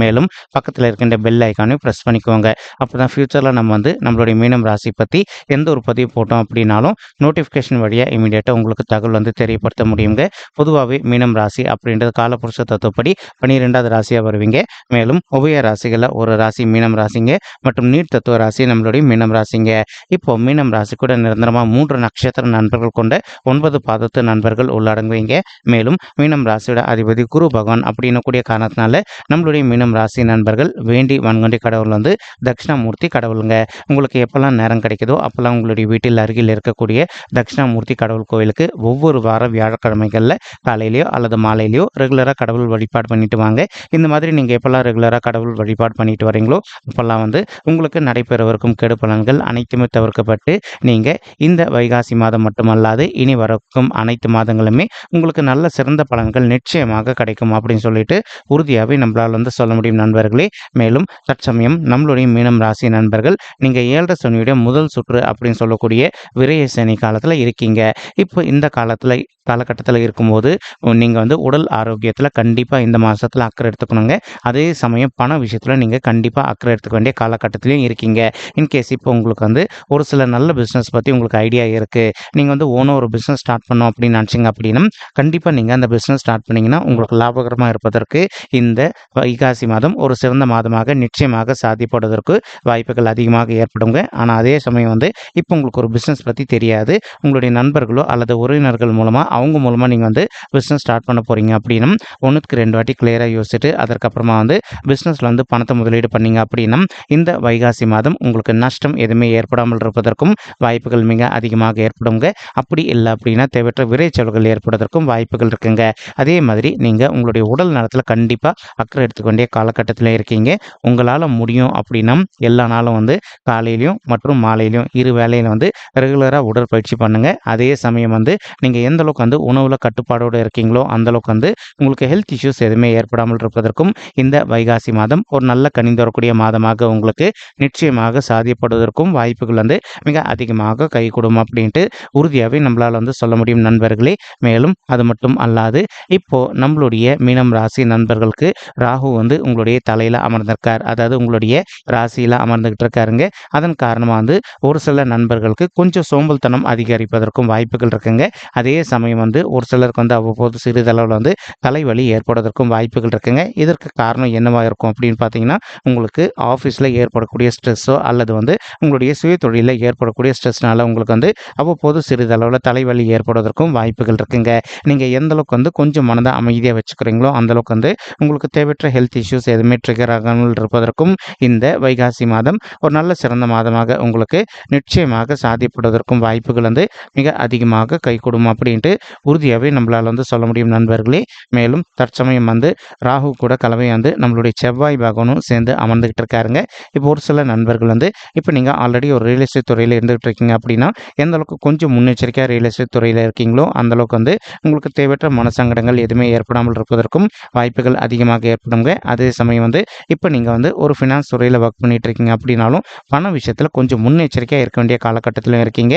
மேலும் பக்கத்தில் இருக்கின்ற பெல் ஐக்கானையும் ப்ரெஸ் பண்ணிக்கோங்க. அப்போ தான் ஃப்யூச்சரில் நம்ம வந்து நம்மளுடைய மீனம் ராசி பற்றி எந்த ஒரு பதிவு போட்டோம் அப்படின்னாலும் நோட்டிஃபிகேஷன் வழியாக இமீடியட்டாக உங்களுக்கு தகவல் வந்து தெரியப்படுத்த முடியுங்க. பொதுவாகவே மீனம் ராசி அப்படின்றது காலப்புருஷ தத்துவப்படி பன்னிரெண்டாவது ராசியாக வருவீங்க. மேலும் உபய ராசிகளில் ஒரு ராசி மீனம் ராசிங்க மற்றும் நீட் தத்துவ ராசி நம்மளுடைய மீனம் ராசிங்க. இப்போ மீனம் ராசி கூட நிரந்தரமாக மூன்று நட்சத்திர நண்பர்கள் கொண்ட ஒன்பது பாதத்து நண்பர்கள் உள்ளடங்குவீங்க. மேலும் மீனம் ராசியோட அதிபதி குரு பகவான் அப்படின்னு கூடிய காரணத்தினால நம்மளுடைய மீனம் ராசி நண்பர்கள் வேண்டி வன்கொண்டி கடவுள் வந்து தட்சிணாமூர்த்தி கடவுளுங்க. உங்களுக்கு எப்போல்லாம் நேரம் கிடைக்குதோ அப்போல்லாம் உங்களுடைய வீட்டில் அருகில் இருக்கக்கூடிய தட்சிணாமூர்த்தி கடவுள் கோவிலுக்கு ஒவ்வொரு வாரம் வியாழக்கிழமைகளில் காலையிலையோ அல்லது மாலையிலையோ ரெகுலராக கடவுள் வழிபாடு பண்ணிட்டு வாங்க. இந்த மாதிரி நீங்கள் எப்போல்லாம் ரெகுலராக கடவுள் வழிபாடு பண்ணிட்டு வரீங்களோ அப்போல்லாம் வந்து உங்களுக்கு நடைபெறவிருக்கும் கெடு பலன்கள் அனைத்துமே தவிர்க்கப்பட்டு நீங்கள் இந்த வைகாசி மாதம் மட்டுமல்லாது இனி வரக்கும் அனைத்து மாதங்களுமே உங்களுக்கு நல்ல சிறந்த பலன்கள் நிச்சயமாக கிடைக்கும் அப்படின்னு சொல்லிட்டு உறுதியாகவே நம்மளால் வந்து சொல்ல முடியும் நண்பர்களே. மேலும் தற்சமயம் நம்மளுடைய மீனம் ராசி நண்பர்கள் நீங்கள் ஏழரை சனியுடைய முதல் சுற்று அப்படின்னு சொல்லக்கூடிய விரைய சனி காலத்தில் இருக்கீங்க. இப்போ இந்த காலத்தில் காலகட்டத்தில் இருக்கும்போது நீங்கள் வந்து உடல் ஆரோக்கியத்தில் கண்டிப்பாக இந்த மாதத்தில் அக்கறை எடுத்துக்கணுங்க. அதே சமயம் பண விஷயத்தில் நீங்கள் கண்டிப்பாக அக்கறை எடுத்துக்க வேண்டிய காலகட்டத்திலையும் இருக்கீங்க. இன்கேஸ் இப்போ உங்களுக்கு வந்து ஒரு சில நல்ல பிஸ்னஸ் பற்றி உங்களுக்கு ஐடியா இருக்குது நீங்கள் வந்து ஓனோ ஒரு பிஸ்னஸ் ஸ்டார்ட் பண்ணோம் அப்படின்னு நினச்சிங்க அப்படின்னா கண்டிப்பாக நீங்கள் அந்த பிஸ்னஸ் ஸ்டார்ட் பண்ணிங்கன்னா உங்களுக்கு லாபகரமாக இருப்பதற்கு இந்த வைகாசி வைகாசி மாதம் ஒரு சிறந்த மாதமாக நிச்சயமாக சாதிப்படுவதற்கு வாய்ப்புகள் அதிகமாக ஏற்படுங்க. ஆனால் அதே சமயம் வந்து இப்போ உங்களுக்கு ஒரு பிஸ்னஸ் பற்றி தெரியாது. உங்களுடைய நண்பர்களோ அல்லது உறவினர்கள் மூலமாக அவங்க மூலமாக நீங்கள் வந்து பிஸ்னஸ் ஸ்டார்ட் பண்ண போகிறீங்க அப்படின்னா ஒன்றுக்கு ரெண்டு வாட்டி கிளியராக யோசிச்சுட்டு அதற்கப்புறமா வந்து பிஸ்னஸில் வந்து பணத்தை முதலீடு பண்ணீங்க அப்படின்னா இந்த வைகாசி மாதம் உங்களுக்கு நஷ்டம் எதுவுமே ஏற்படாமல் இருப்பதற்கும் வாய்ப்புகள் மிக அதிகமாக ஏற்படுங்க. அப்படி இல்லை அப்படின்னா தேவையற்ற விரைச்சல்கள் ஏற்படுவதற்கும் வாய்ப்புகள் இருக்குங்க. அதே மாதிரி நீங்கள் உங்களுடைய உடல் நலத்தில் கண்டிப்பாக அக்கறை எடுத்துக்கணும் வேண்டிய காலகட்டத்தில் இருக்கீங்க. உங்களால் முடியும் அப்படின்னா எல்லா நாளும் வந்து காலையிலையும் மற்றும் மாலையிலையும் இரு வேலையில் வந்து ரெகுலராக உடற்பயிற்சி பண்ணுங்கள் அதே சமயம் வந்து நீங்கள் எந்த அளவுக்கு வந்து உணவில் கட்டுப்பாடோடு இருக்கீங்களோ அந்த அளவுக்கு வந்து உங்களுக்கு ஹெல்த் இஷ்யூஸ் எதுவுமே ஏற்படாமல் இருப்பதற்கும் இந்த வைகாசி மாதம் ஒரு நல்ல கனிந்து வரக்கூடிய மாதமாக உங்களுக்கு நிச்சயமாக சாதியப்படுவதற்கும் வாய்ப்புகள் வந்து மிக அதிகமாக கைகூடும் அப்படின்ட்டு உறுதியாகவே நம்மளால் வந்து சொல்ல முடியும் நண்பர்களே. மேலும் அது மட்டும் அல்லாது இப்போ நம்மளுடைய மீனம் ராசி நண்பர்களுக்கு ராகு வந்து உங்களுடைய தலையில் அமர்ந்திருக்கார். அதாவது உங்களுடைய ராசியில் அமர்ந்துகிட்டு இருக்காருங்க அதன் காரணமாக வந்து ஒரு சில நண்பர்களுக்கு கொஞ்சம் சோம்பல்தனம் அதிகரிப்பதற்கும் வாய்ப்புகள் இருக்குங்க. அதே சமயம் வந்து ஒரு சிலருக்கு வந்து அவ்வப்போது சிறிதளவில் வந்து தலைவலி ஏற்படுவதற்கும் வாய்ப்புகள் இருக்குங்க. இதற்கு காரணம் என்னவாக இருக்கும் அப்படின்னு பார்த்தீங்கன்னா உங்களுக்கு ஆஃபீஸில் ஏற்படக்கூடிய ஸ்ட்ரெஸ்ஸோ அல்லது வந்து உங்களுடைய சுய தொழிலில் ஏற்படக்கூடிய ஸ்ட்ரெஸ்னால உங்களுக்கு வந்து அவ்வப்போது சிறிதளவில் தலைவலி ஏற்படுவதற்கும் வாய்ப்புகள் இருக்குங்க. நீங்கள் எந்த அளவுக்கு வந்து கொஞ்சம் மனதை அமைதியாக வச்சுக்கிறீங்களோ அந்தளவுக்கு வந்து உங்களுக்கு தேவையற்ற ஹெல்த் இஷ்யூஸ் எதுவுமே ட்ரிகர் ஆகாமல் இருப்பதற்கும் இந்த வைகாசி மாதம் ஒரு நல்ல சிறந்த மாதமாக உங்களுக்கு நிச்சயமாக சாதிப்படுவதற்கும் வாய்ப்புகள் வந்து மிக அதிகமாக கைகூடும் அப்படின்ட்டு உறுதியாகவே நம்மளால் வந்து சொல்ல முடியும் நண்பர்களே. மேலும் தற்சமயம் வந்து ராகு கூட கலவை வந்து நம்மளுடைய செவ்வாய் பகவானும் சேர்ந்து அமர்ந்துகிட்டு இருக்காருங்க. இப்போ ஒரு சில நண்பர்கள் வந்து இப்போ நீங்கள் ஆல்ரெடி ஒரு ரியல் எஸ்டேட் துறையில் இருந்துகிட்டு இருக்கீங்க அப்படின்னா எந்த அளவுக்கு கொஞ்சம் முன்னெச்சரிக்கையாக ரியல் எஸ்டேட் துறையில் இருக்கீங்களோ அந்த அளவுக்கு வந்து உங்களுக்கு தேவையற்ற மனசங்கடங்கள் எதுவுமே ஏற்படாமல் இருப்பதற்கும் வாய்ப்புகள் அதிகமாக ஏற்படுங்க. அதே சமயம் வந்து இப்போ நீங்கள் வந்து ஒரு ஃபினான்ஸ் துறையில் ஒர்க் பண்ணிட்டு இருக்கீங்க அப்படின்னாலும் பண விஷயத்தில் கொஞ்சம் முன்னெச்சரிக்கையாக இருக்க வேண்டிய காலகட்டத்திலும் இருக்கீங்க.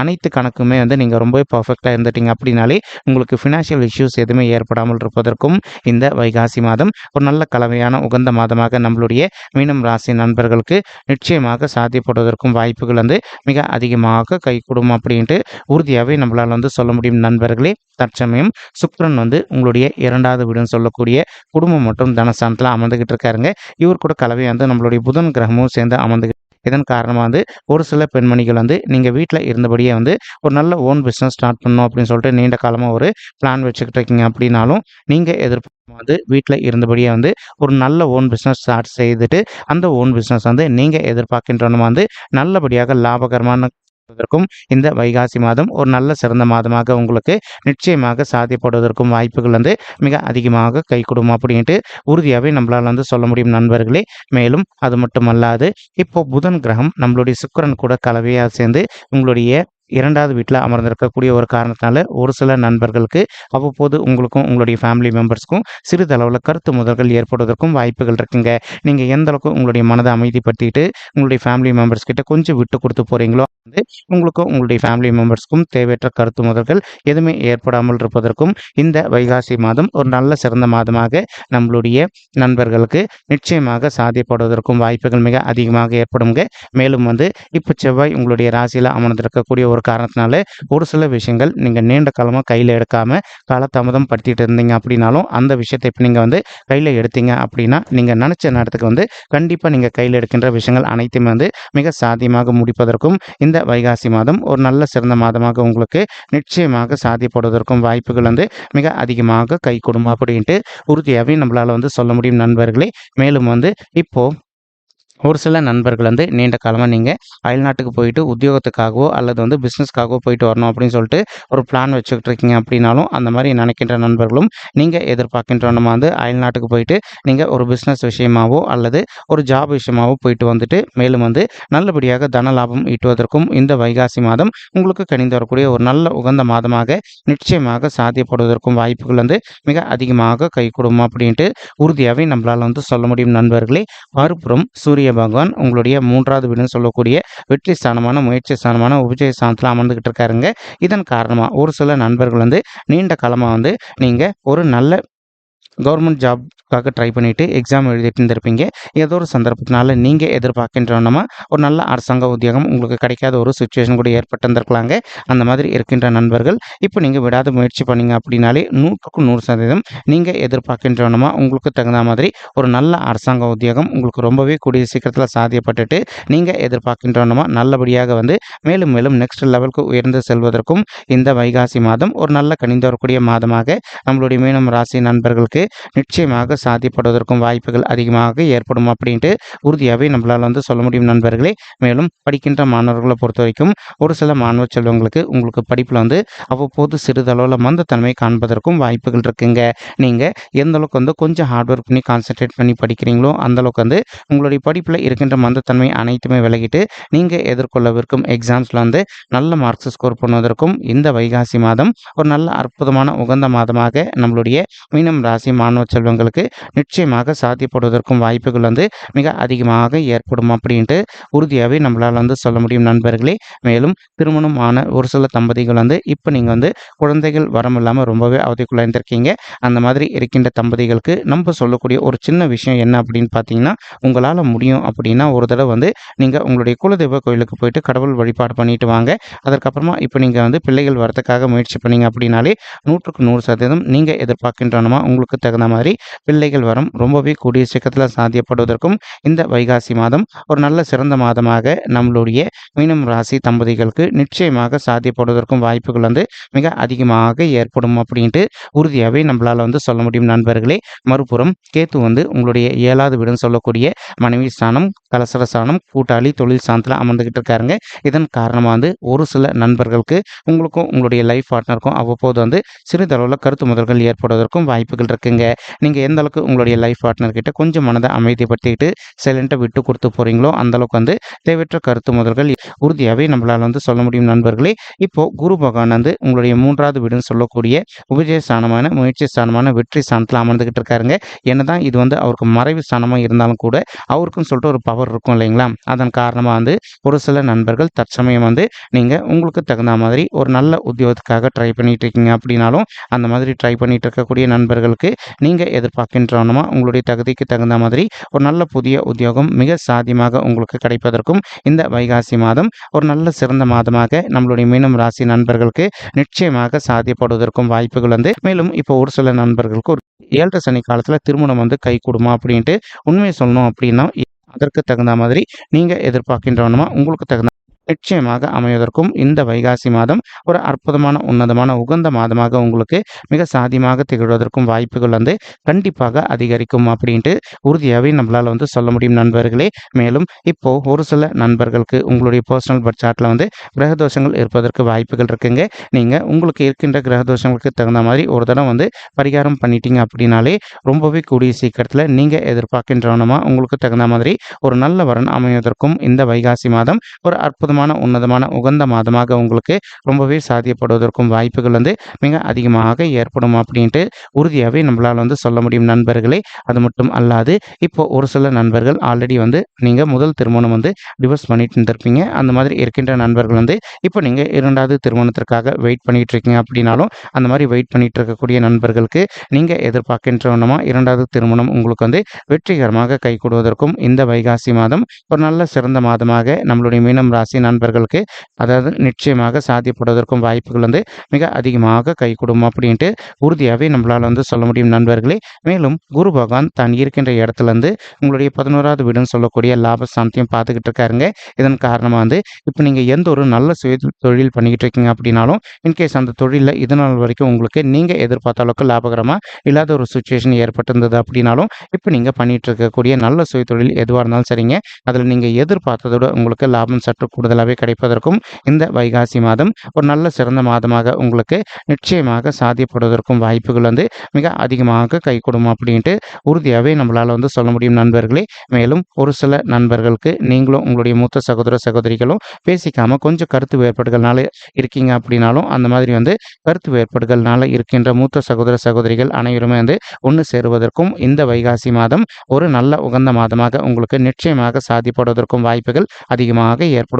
அனைத்து கணக்குமே வந்து நீங்கள் ரொம்பவே பர்ஃபெக்டாக இருந்துட்டீங்க அப்படின்னாலே உங்களுக்கு ஃபினான்ஷியல் இஷ்யூஸ் எதுவுமே ஏற்படாமல் இருப்பதற்கும் இந்த வைகாசி மாதம் ஒரு நல்ல கலவையான உகந்த மாதமாக நம்மளுடைய மீனம் ராசி நண்பர்களுக்கு நிச்சயமாக சாத்தியப்படுவதற்கும் வாய்ப்புகள் வந்து மிக அதிகமாக கைகூடும் அப்படின்ட்டு உறுதியாகவே நம்மளால் வந்து சொல்ல முடியும் நண்பர்களே. தற்சமயம் சுக்ரன் வந்து உங்களுடைய இரண்டாவது வீடுன்னு சொல்லக்கூடிய குடும்பம் மற்றும் ஸ்தானத்தில் அமர்ந்துகிட்டு இருக்காருங்க இவர் கூட கலவையை வந்து நம்மளுடைய புதன் கிரகமும் சேர்ந்து அமர்ந்து இதன் காரணமாக வந்து ஒரு சில பெண்மணிகள் வந்து நீங்கள் வீட்டில் இருந்தபடியே வந்து ஒரு நல்ல ஓன் பிஸ்னஸ் ஸ்டார்ட் பண்ணணும் அப்படின்னு சொல்லிட்டு நீண்ட காலமாக ஒரு பிளான் வச்சுக்கிட்டு இருக்கீங்க அப்படின்னாலும் நீங்கள் எதிர்ப்பு வந்து வீட்டில் இருந்தபடியே வந்து ஒரு நல்ல ஓன் பிஸ்னஸ் ஸ்டார்ட் செய்துட்டு அந்த ஓன் பிஸ்னஸ் வந்து நீங்கள் எதிர்பார்க்கின்றனும் வந்து நல்லபடியாக லாபகரமான அதற்கும் இந்த வைகாசி மாதம் ஒரு நல்ல சிறந்த மாதமாக உங்களுக்கு நிச்சயமாக சாத்தியப்படுவதற்கும் வாய்ப்புகள் வந்து மிக அதிகமாக கை கொடுக்கும் அப்படின்ட்டு உறுதியாகவே நம்மளால் வந்து சொல்ல முடியும் நண்பர்களே. மேலும் அது மட்டுமல்லாது இப்போ புதன் கிரகம் நம்மளுடைய சுக்கிரன் கூட கலவையாக சேர்ந்து உங்களுடைய இரண்டாவது வீட்டில் அமர்ந்திருக்கக்கூடிய ஒரு காரணத்தினால ஒரு சில நண்பர்களுக்கு அவ்வப்போது உங்களுக்கும் உங்களுடைய ஃபேமிலி மெம்பர்ஸ்க்கும் சிறிதளவில் கருத்து முதல்கள் ஏற்படுவதற்கும் வாய்ப்புகள் இருக்குங்க. நீங்கள் எந்த அளவுக்கு உங்களுடைய மனதை அமைதிப்படுத்திட்டு உங்களுடைய ஃபேமிலி மெம்பர்ஸ் கிட்ட கொஞ்சம் விட்டு கொடுத்து போகிறீங்களோ வந்து உங்களுக்கும் உங்களுடைய ஃபேமிலி மெம்பர்ஸ்க்கும் தேவையற்ற கருத்து முதல்கள் எதுவுமே ஏற்படாமல் இருப்பதற்கும் இந்த வைகாசி மாதம் ஒரு நல்ல சிறந்த மாதமாக நம்மளுடைய நண்பர்களுக்கு நிச்சயமாக சாத்தியப்படுவதற்கும் வாய்ப்புகள் மிக அதிகமாக ஏற்படுங்க மேலும் வந்து இப்போ செவ்வாய் உங்களுடைய ராசியில் அமர்ந்திருக்கக்கூடிய ஒரு காரணத்தினால ஒரு சில விஷயங்கள் நீங்கள் நீண்ட காலமாக கையில் எடுக்காமல் காலதாமதம் படுத்திட்டு இருந்தீங்க அப்படின்னாலும் அந்த விஷயத்தை இப்போ நீங்கள் வந்து கையில் எடுத்தீங்க அப்படின்னா நீங்கள் நினச்ச நேரத்துக்கு வந்து கண்டிப்பாக நீங்கள் கையில் எடுக்கின்ற விஷயங்கள் அனைத்துமே வந்து மிக சாத்தியமாக முடிப்பதற்கும் இந்த வைகாசி மாதம் ஒரு நல்ல சிறந்த மாதமாக உங்களுக்கு நிச்சயமாக சாத்தியப்படுவதற்கும் வாய்ப்புகள் வந்து மிக அதிகமாக கை கொடுக்கும் அப்படின்ட்டு உறுதியாகவே நம்மளால் வந்து சொல்ல முடியும் நண்பர்களே. மேலும் வந்து இப்போது ஒரு சில நண்பர்கள் வந்து நீண்ட காலமாக நீங்கள் அயல்நாட்டுக்கு போயிட்டு உத்தியோகத்துக்காகவோ அல்லது வந்து பிஸ்னஸ்க்காகவோ போயிட்டு வரணும் அப்படின்னு சொல்லிட்டு ஒரு பிளான் வச்சுக்கிட்டு இருக்கீங்க அப்படின்னாலும் அந்த மாதிரி நினைக்கின்ற நண்பர்களும் நீங்கள் எதிர்பார்க்கின்ற நம்ம வந்து அயல்நாட்டுக்கு போயிட்டு நீங்கள் ஒரு பிஸ்னஸ் விஷயமாவோ அல்லது ஒரு ஜாப் விஷயமாவோ போயிட்டு வந்துட்டு மேலும் வந்து நல்லபடியாக தன லாபம் ஈட்டுவதற்கும் இந்த வைகாசி மாதம் உங்களுக்கு கணிந்து வரக்கூடிய ஒரு நல்ல உகந்த மாதமாக நிச்சயமாக சாத்தியப்படுவதற்கும் வாய்ப்புகள் வந்து மிக அதிகமாக கை கொடுக்கும் அப்படின்ட்டு உறுதியாகவே நம்மளால் வந்து சொல்ல முடியும் நண்பர்களே. மறுபுறம் சூரிய பகவான் உங்களுடைய மூன்றாவது வீடுன்னு சொல்லக்கூடிய வெற்றி ஸ்தானமான முயற்சி ஸ்தானமான உபஜய ஸ்தானத்தில் அமர்ந்துக்கிட்டு இருக்காருங்க. இதன் காரணமாக ஒரு சில நண்பர்கள் வந்து நீண்ட காலமாக வந்து நீங்கள் ஒரு நல்ல கவர்மெண்ட் ஜாப் ஜாப்க்காக ட்ரை பண்ணிவிட்டு எக்ஸாம் எழுதிட்டு இருந்திருப்பீங்க. ஏதோ ஒரு சந்தர்ப்பத்தினால நீங்கள் எதிர்பார்க்கின்றனமா ஒரு நல்ல அரசாங்க உத்தியோகம் உங்களுக்கு கிடைக்காத ஒரு சுச்சுவேஷன் கூட ஏற்பட்டிருந்திருக்கலாங்க. அந்த மாதிரி இருக்கின்ற நண்பர்கள் இப்போ நீங்கள் விடாத முயற்சி பண்ணீங்க அப்படின்னாலே நூற்றுக்கு நூறு சதவீதம் நீங்கள் எதிர்பார்க்கின்றனமா உங்களுக்கு தகுந்த மாதிரி ஒரு நல்ல அரசாங்க உத்தியோகம் உங்களுக்கு ரொம்பவே கூடிய சீக்கிரத்தில் சாத்தியப்பட்டுட்டு நீங்கள் எதிர்பார்க்கின்றனமா நல்லபடியாக வந்து மேலும் மேலும் நெக்ஸ்ட் லெவலுக்கு உயர்ந்து செல்வதற்கும் இந்த வைகாசி மாதம் ஒரு நல்ல கணிந்து வரக்கூடிய மாதமாக நம்மளுடைய மீனம் ராசி நண்பர்களுக்கு நிச்சயமாக சாத்தியப்படுவதற்கும் வாய்ப்புகள் அதிகமாக ஏற்படும் அப்படின்ட்டு உறுதியாகவே நம்மளால் வந்து சொல்ல முடியும் நண்பர்களே. மேலும் படிக்கின்ற மாணவர்களை பொறுத்த வரைக்கும் ஒரு சில மாணவ செல்வங்களுக்கு உங்களுக்கு படிப்பில் வந்து அவ்வப்போது சிறிதளவில் மந்தத்தன்மை காண்பதற்கும் வாய்ப்புகள் இருக்குங்க. நீங்கள் எந்த அளவுக்கு வந்து கொஞ்சம் ஹார்ட் ஒர்க் பண்ணி கான்சென்ட்ரேட் பண்ணி படிக்கிறீங்களோ அந்தளவுக்கு வந்து உங்களுடைய படிப்பில் இருக்கின்ற மந்தத்தன்மை அனைத்துமே விலகிட்டு நீங்கள் எதிர்கொள்ளவிருக்கும் எக்ஸாம்ஸில் வந்து நல்ல மார்க்ஸ் ஸ்கோர் பண்ணுவதற்கும் இந்த வைகாசி மாதம் ஒரு நல்ல அற்புதமான உகந்த மாதமாக நம்மளுடைய மீனம் ராசி மாணவ செல்வங்களுக்கு நிச்சயமாக சாத்தியப்படுவதற்கும் வாய்ப்புகள் வந்து மிக அதிகமாக ஏற்படும் அப்படின்ட்டு உறுதியாகவே நம்மளால் வந்து சொல்ல முடியும் நண்பர்களே. மேலும் திருமணம் ஆன ஒரு சில தம்பதிகள் வந்து இப்போ நீங்கள் வந்து குழந்தைகள் வரம் இல்லாமல் ரொம்பவே அவதிக்குள்ளாயிருந்திருக்கீங்க அந்த மாதிரி இருக்கின்ற தம்பதிகளுக்கு நம்ம சொல்லக்கூடிய ஒரு சின்ன விஷயம் என்ன அப்படின்னு பார்த்தீங்கன்னா உங்களால் முடியும் அப்படின்னா ஒரு தடவை வந்து நீங்கள் உங்களுடைய குலதெய்வ கோயிலுக்கு போயிட்டு கடவுள் வழிபாடு பண்ணிட்டு வாங்க. அதற்கப்புறமா இப்போ நீங்கள் வந்து பிள்ளைகள் வரத்துக்காக முயற்சி பண்ணீங்க அப்படின்னாலே நூற்றுக்கு நூறு சதவீதம் நீங்கள் எதிர்பார்க்கின்றனமா உங்களுக்கு தகுந்த மாதிரி பிள்ளைகள் வரம். ரொம்பவே கூடிய சீக்கிரத்தில் சாத்தியப்படுவதற்கும் இந்த வைகாசி மாதம் ஒரு நல்ல சிறந்த மாதமாக நம்மளுடைய மீனம் ராசி தம்பதிகளுக்கு நிச்சயமாக சாத்தியப்படுவதற்கும் வாய்ப்புகள் வந்து மிக அதிகமாக ஏற்படும் அப்படின்ட்டு உறுதியாகவே நம்மளால் வந்து சொல்ல முடியும் நண்பர்களே. மறுபுறம் கேத்து வந்து உங்களுடைய ஏழாவது வீடுன்னு சொல்லக்கூடிய மனைவி ஸ்தானம் கலசர ஸ்தானம் கூட்டாளி தொழில் ஸ்தானத்தில் அமர்ந்துக்கிட்டு இருக்காருங்க. இதன் காரணமாக வந்து ஒரு சில நண்பர்களுக்கு உங்களுக்கும் உங்களுடைய லைஃப் பார்ட்னருக்கும் அவ்வப்போது வந்து சிறிதளவில் கருத்து முதல்கள் ஏற்படுவதற்கும் வாய்ப்புகள் இருக்குங்க. நீங்கள் எந்த அளவுக்கு உங்களுடைய லைஃப் பார்ட்னர்கிட்ட கொஞ்சம் மனதை அமைதிப்படுத்திக்கிட்டு சைலண்ட்டாக விட்டு கொடுத்து போகிறீங்களோ அந்த அளவுக்கு வந்து தேவையற்ற கருத்து முதல்கள் உறுதியாகவே நம்மளால் வந்து சொல்ல முடியும் நண்பர்களே. இப்போ குரு பகவான் வந்து உங்களுடைய மூன்றாவது வீடுன்னு சொல்லக்கூடிய உபஜய ஸ்தானமான முயற்சி ஸ்தானமான வெற்றி ஸ்தானத்தில் அமர்ந்துக்கிட்டு இருக்காருங்க. என்னதான் இது வந்து அவருக்கு மறைவு ஸ்தானமாக இருந்தாலும் கூட அவருக்குன்னு சொல்லிட்டு ஒரு பவர் இருக்கும் இல்லைங்களா? அதன் காரணமாக வந்து ஒரு சில நண்பர்கள் தற்சமயம் வந்து நீங்கள் உங்களுக்கு தகுந்த மாதிரி ஒரு நல்ல உத்தியோகத்துக்காக ட்ரை பண்ணிட்டு இருக்கீங்க அப்படின்னாலும் அந்த மாதிரி ட்ரை பண்ணிட்டு இருக்கக்கூடிய நண்பர்களுக்கு நீங்கள் எதிர்பார்க்கின்றனமா உங்களுடைய தகுதிக்கு தகுந்த மாதிரி ஒரு நல்ல புதிய உத்தியோகம் மிக சாதியமாக உங்களுக்கு கிடைப்பதற்கும் இந்த வைகாசி மாதம் ஒரு நல்ல சிறந்த மாதமாக நம்மளுடைய மீனம் ராசி நண்பர்களுக்கு நிச்சயமாக சாத்தியப்படுவதற்கும் வாய்ப்புகள் வந்து மேலும் இப்போ ஒரு சில நண்பர்களுக்கு ஒரு ஏழரை சனி காலத்தில் திருமணம் வந்து கை கொடுமா அப்படின்ட்டு உண்மையை சொல்லணும் அப்படின்னா அதற்கு தகுந்த மாதிரி நீங்கள் எதிர்பார்க்கின்றவனமா உங்களுக்கு தகுந்த நிச்சயமாக அமைவதற்கும் இந்த வைகாசி மாதம் ஒரு அற்புதமான உன்னதமான உகந்த மாதமாக உங்களுக்கு மிக சாதியமாக திகழ்வதற்கும் வாய்ப்புகள் வந்து கண்டிப்பாக அதிகரிக்கும் அப்படின்ட்டு உறுதியாகவே நம்மளால் வந்து சொல்ல முடியும் நண்பர்களே. மேலும் இப்போ ஒரு சில நண்பர்களுக்கு உங்களுடைய பர்சனல் பர்த் சார்ட்டில் வந்து கிரகதோஷங்கள் இருப்பதற்கு வாய்ப்புகள் இருக்குங்க. நீங்கள் உங்களுக்கு இருக்கின்ற கிரகதோஷங்களுக்கு தகுந்த மாதிரி ஒரு தடவை வந்து பரிகாரம் பண்ணிட்டீங்க அப்படின்னாலே ரொம்பவே கூடிய சீக்கிரத்தில் நீங்கள் எதிர்பார்க்கின்றவனமா உங்களுக்கு தகுந்த மாதிரி ஒரு நல்ல வரன் அமைவதற்கும் இந்த வைகாசி மாதம் ஒரு அற்புதம் அற்புதமான உன்னதமான உகந்த மாதமாக உங்களுக்கு ரொம்பவே சாத்தியப்படுவதற்கும் வாய்ப்புகள் வந்து மிக அதிகமாக ஏற்படும் அப்படின்ட்டு உறுதியாகவே நம்மளால் வந்து சொல்ல முடியும் நண்பர்களே. அது மட்டும் அல்லாது இப்போ ஒரு சில நண்பர்கள் ஆல்ரெடி வந்து நீங்கள் முதல் திருமணம் வந்து டிவோர்ஸ் பண்ணிட்டு இருந்திருப்பீங்க. அந்த மாதிரி இருக்கின்ற நண்பர்கள் வந்து இப்போ நீங்கள் இரண்டாவது திருமணத்திற்காக வெயிட் பண்ணிட்டு இருக்கீங்க அப்படின்னாலும் அந்த மாதிரி வெயிட் பண்ணிட்டு இருக்கக்கூடிய நண்பர்களுக்கு நீங்கள் எதிர்பார்க்கின்றவனமா இரண்டாவது திருமணம் உங்களுக்கு வந்து வெற்றிகரமாக கைகூடுவதற்கும் இந்த வைகாசி மாதம் ஒரு நல்ல சிறந்த மாதமாக நம்மளுடைய மீனம் ராசி நண்பர்களுக்கு அதாவது நிச்சயமாக சாத்தியப்படுவதற்கும் வாய்ப்புகள் வந்து மிக அதிகமாக கைகூடும் அப்படின்ட்டு உறுதியாகவே நம்மளால் வந்து சொல்ல முடியும் நண்பர்களே. மேலும் குரு பகவான் தான் இருக்கின்ற இடத்துல இருந்து உங்களுடைய பதினோராவது வீடுன்னு சொல்லக்கூடிய லாப சாந்தியம் பார்த்துக்கிட்டு இருக்காருங்க. இதன் காரணமாக வந்து இப்போ நீங்கள் எந்த ஒரு நல்ல சுய தொழில் பண்ணிக்கிட்டு இருக்கீங்க அப்படின்னாலும் இன்கேஸ் அந்த தொழிலில் இது நாள் வரைக்கும் உங்களுக்கு நீங்கள் எதிர்பார்த்த அளவுக்கு லாபகரமாக இல்லாத ஒரு சுச்சுவேஷன் ஏற்பட்டிருந்தது அப்படின்னாலும் இப்போ நீங்கள் பண்ணிகிட்டு இருக்கக்கூடிய நல்ல சுய தொழில் எதுவாக இருந்தாலும் சரிங்க. அதில் நீங்கள் எதிர்பார்த்ததோட உங்களுக்கு லாபம் சற்று கூடுதலாகவே கிடைப்பதற்கும் இந்த வைகாசி மாதம் ஒரு நல்ல சிறந்த மாதமாக உங்களுக்கு நிச்சயமாக சாத்தியப்படுவதற்கும் வாய்ப்புகள் வந்து மிக அதிகமாக கை கொடுக்கும் அப்படின்ட்டு உறுதியாகவே நம்மளால் வந்து சொல்ல முடியும் நண்பர்களே. மேலும் ஒரு சில நண்பர்களுக்கு நீங்களும் உங்களுடைய மூத்த சகோதர சகோதரிகளும் பேசிக்காமல் கொஞ்சம் கருத்து வேறுபாடுகள்னால இருக்கீங்க அப்படின்னாலும் அந்த மாதிரி வந்து கருத்து வேறுபாடுகள்னால இருக்கின்ற மூத்த சகோதர சகோதரிகள் அனைவருமே வந்து ஒன்று சேருவதற்கும் இந்த வைகாசி மாதம் ஒரு நல்ல உகந்த மாதமாக உங்களுக்கு நிச்சயமாக சாத்தியப்படுவதற்கும் வாய்ப்புகள் அதிகமாக ஏற்படும்.